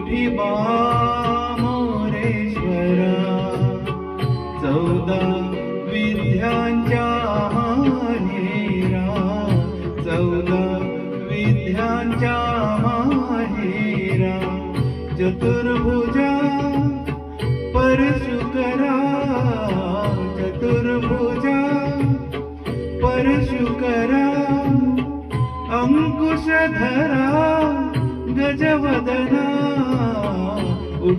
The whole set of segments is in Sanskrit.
उठी मोरेश्वरा चौदा विद्यांच्या माहेरा. चौदा विद्यांच्या माहेरा. चतुर्भुजा परशुकरा. चतुर्भुजा परशुकरा. अंकुशधरा गजवदना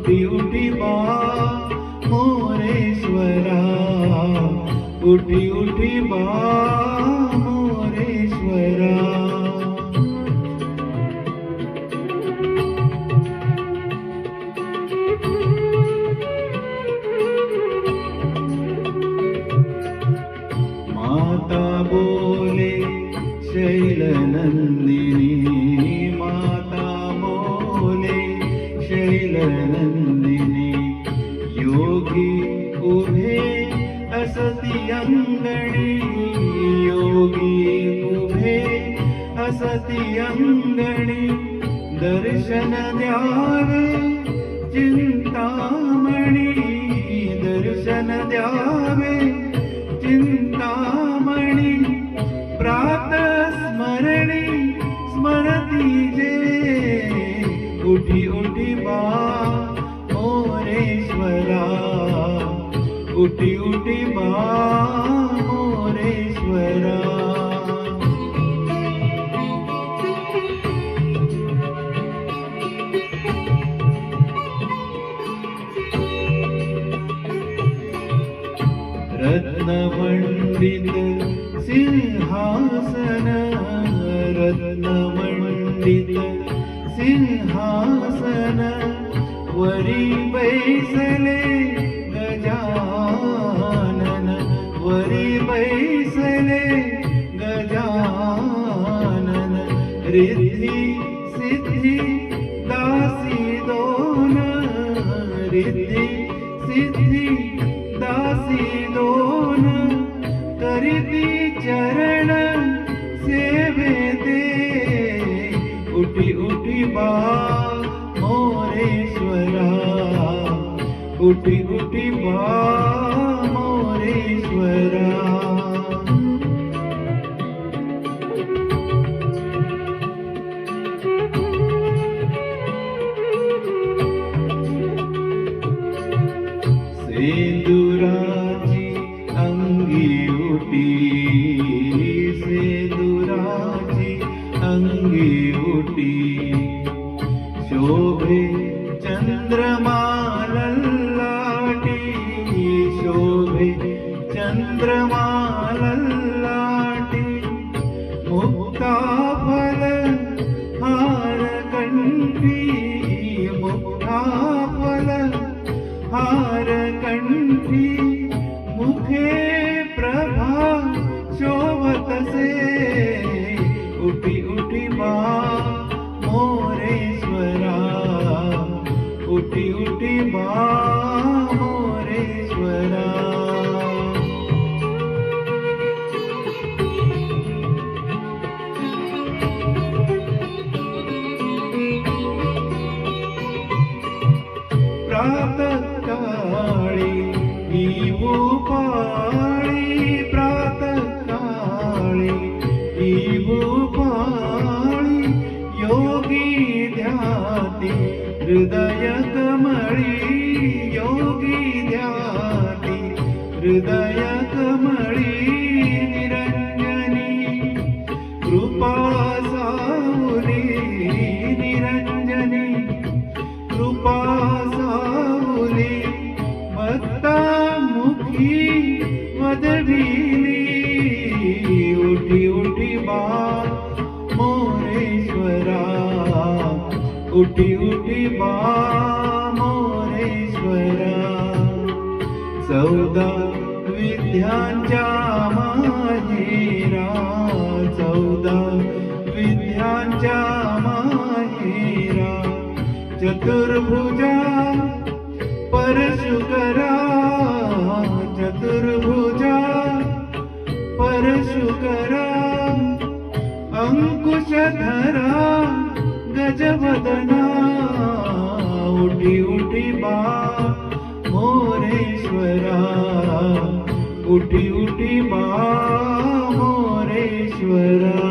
ઉઠી ઉઠી બા મોરેશ્વરા. ઉઠી ઉઠી બા મોરેશ્વરા. योगी उभे असती अंगणी योगी उभे असती अंगणी दर्शन द्यावे चिंतामणी। दर्शन द्यावे चिंतामणी കുട്ടിയുട്ടി മോരേശ്വര. രത്നമണ്ഡിത സിംഹാസന രത്നമണ്ഡിത സിംഹാസന. വരി വൈസലേ रिद्धी सिद्धी दासी दोन रिद्धी सिद्धी दासी दोन करीती चरण सेवेते उठी उठी बा मोरेश्वरा। उठी उठी बा मोरेश्वरा सेंदुराची अंगी उटी सेंदुराची अंगी उठी। शोभे நன்றி हृदय कमळी योगी ध्याती हृदय निरंजनी कृपा सावली निरंजनी कृपा वदविली उठी उठी बा मोरेश्वरा उठी उठी बा मोरेश्वरा. चौदा विद्यांच्या माहेरा. चौदा विद्यांच्या माहेरा. चतुर्भुजा परशुकरा. चतुर्भुजा परशुकरा. अंकुशधरा. સજ વદના ઉઠી ઉઠી બા મોરેશ્વરા. ઉઠી ઉઠી બા મોરેશ્વરા.